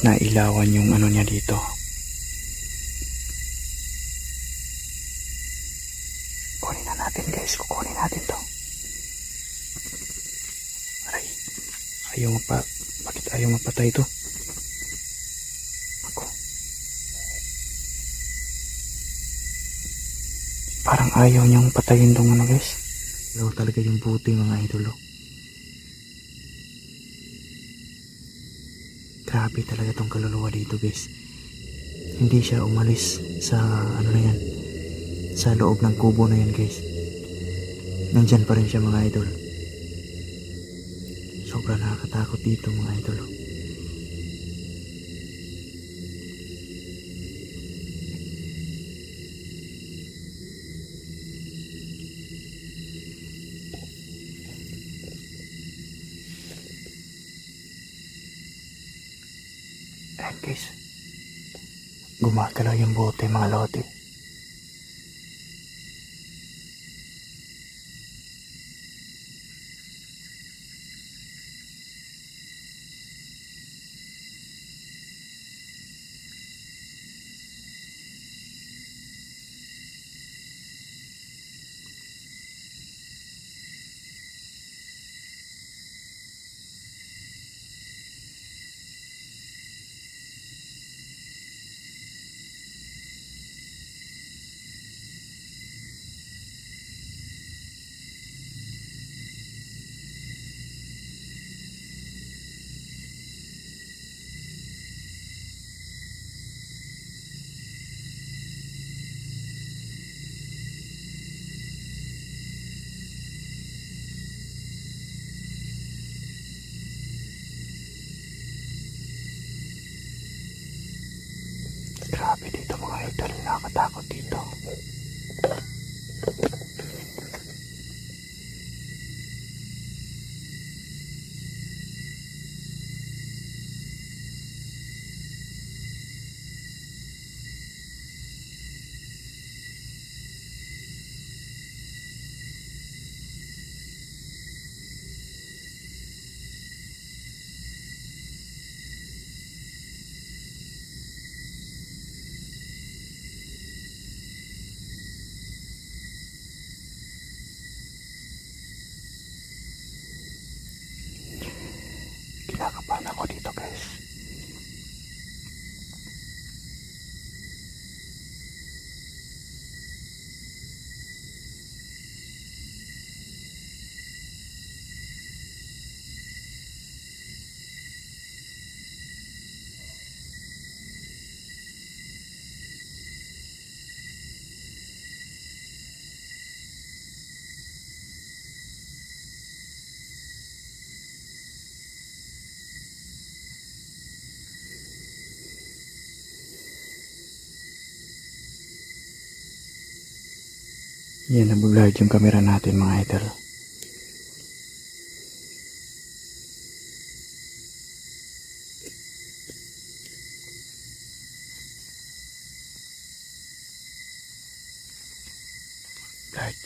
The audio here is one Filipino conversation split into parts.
guys na ilawan yung ano niya dito. Kunin na natin guys, kukunin natin to. Aray, ayaw mapa, bakit ayaw mapatay to? Ako. Parang ayaw niyang patayin tong ano guys. Ilaw talaga yung buti mga idolo. Grabe talaga tong kaluluwa dito guys. Hindi siya umalis sa ano na yan. Sa loob ng kubo na yan guys. Nandyan pa rin siya mga idol. Sobra nakakatakot dito mga idol. Guys. Gumagalaw yung bote mga lote. Nakakatakot dito. Kinakabahan ako dito guys. Yan, nabublurred yung camera natin mga idol.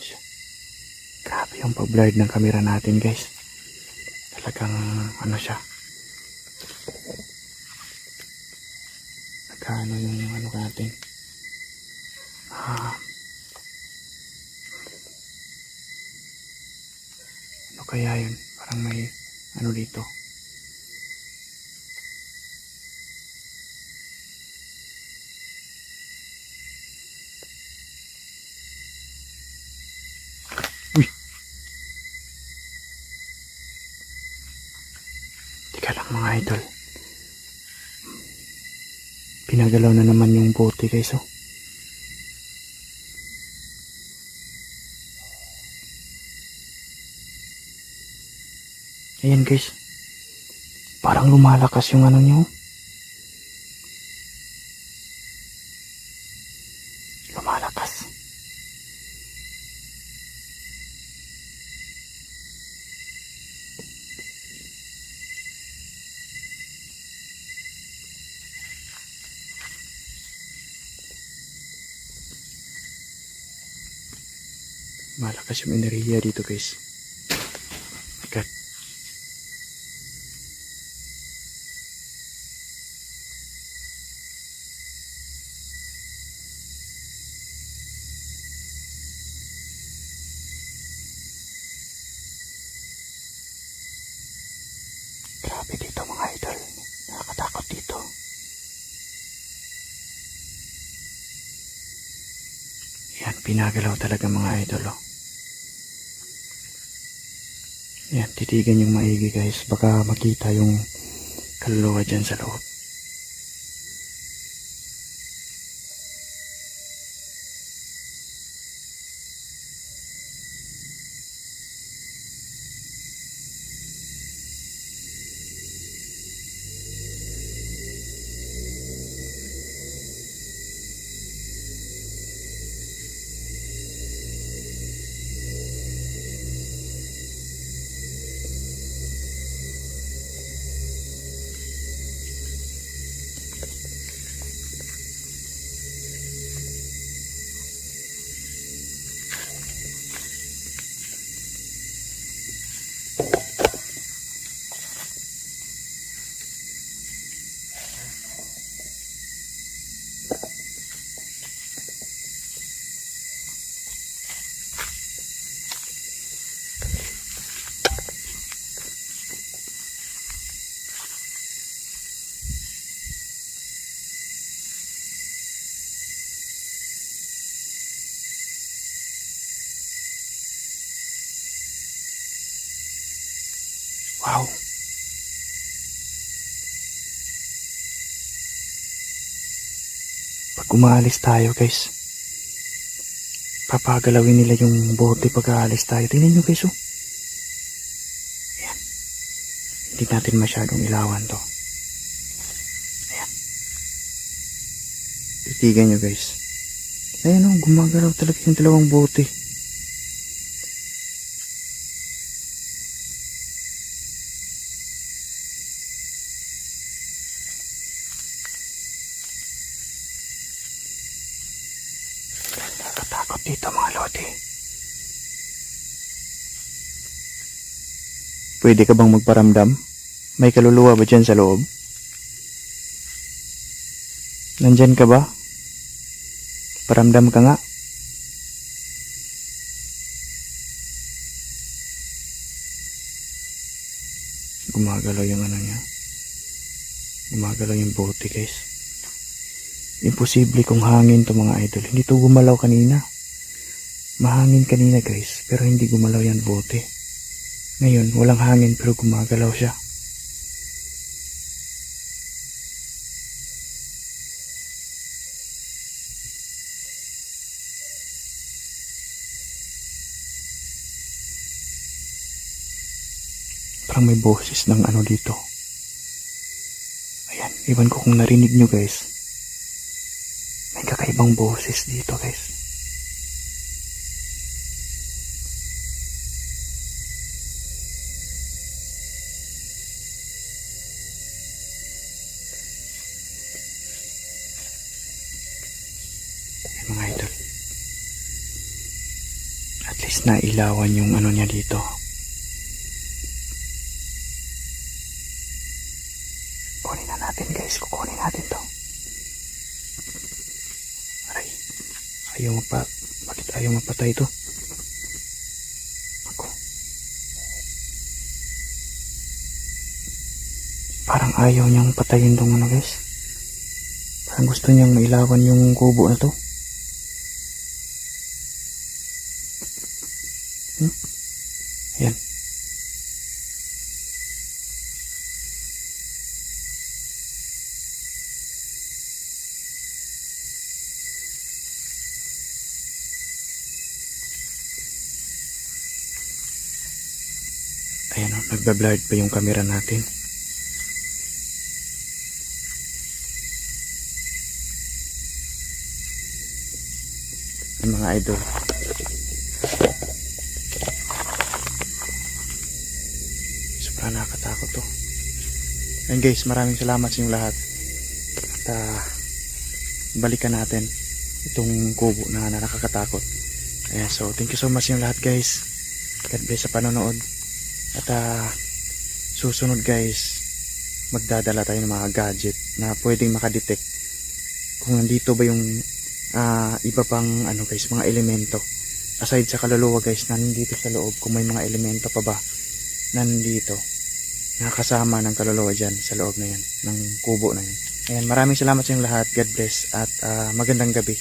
Siya. Grabe yung pag-blurred ng camera natin guys. Talagang ano siya. Nagkaano yung ano natin. Ah, kaya yun? Parang may ano dito. Uy! Teka lang mga idol. Pinagalaw na naman yung bote guys oh. Ayan guys. Parang lumalakas yung ano nyo. Lumalakas. Malakas yung enerhiya dito guys. Pinagalaw talaga mga idol oh. Yan, titigan yung maigi guys. Baka makita yung kaluluwa dyan sa loob. Pag umaalis tayo guys, papagalawin nila yung bote pag aalis tayo. Tingnan nyo guys oh. Ayan. Hindi natin masyadong ilawan to. Ayan. Titigan nyo guys. Ayan oh, gumagalaw talaga yung dalawang bote. Nakatakot dito mga lodi. Pwede ka bang magparamdam? May kaluluwa ba dyan sa loob? Nandyan ka ba? Paramdam ka nga. Gumagalaw yung ano niya. Gumagalaw yung bote guys. Imposible kung hangin to mga idol. Hindi to gumalaw kanina. Mahangin kanina guys, pero hindi gumalaw yan bote. Ngayon, walang hangin pero gumagalaw siya. Parang may boses ng ano dito. Ayan, iwan ko kung narinig nyo guys. May kakaibang boses dito guys. Ayan, mga idol. Least nailawan yung ano niya dito. Kunin na natin guys. Kukunin natin to. Aray. Ayaw mapa... Bakit ayaw mapatay ito? Ako. Parang ayaw niyang patayin tong ano guys. Parang gusto niyang mailawan yung kubo na to. Ayan. Ayan o, nagbablurred pa yung camera natin. Ang mga idol. Sobrang nakakatakot to. And guys, maraming salamat sa inyong lahat. At ah, balikan natin itong kubo na, na nakakatakot. Ayan, so thank you so much sa inyong lahat guys. God bless sa panonood. At ah, susunod guys, magdadala tayo ng mga gadget na pwedeng makadetect kung nandito ba yung ah, iba pang ano guys, mga elemento. Aside sa kaluluwa guys, nandito sa loob kung may mga elemento pa ba nandito nakasama ng kaluluwa dyan sa loob na yan ng kubo na yan. Ayan, maraming salamat sa inyong lahat. God bless at ah, magandang gabi.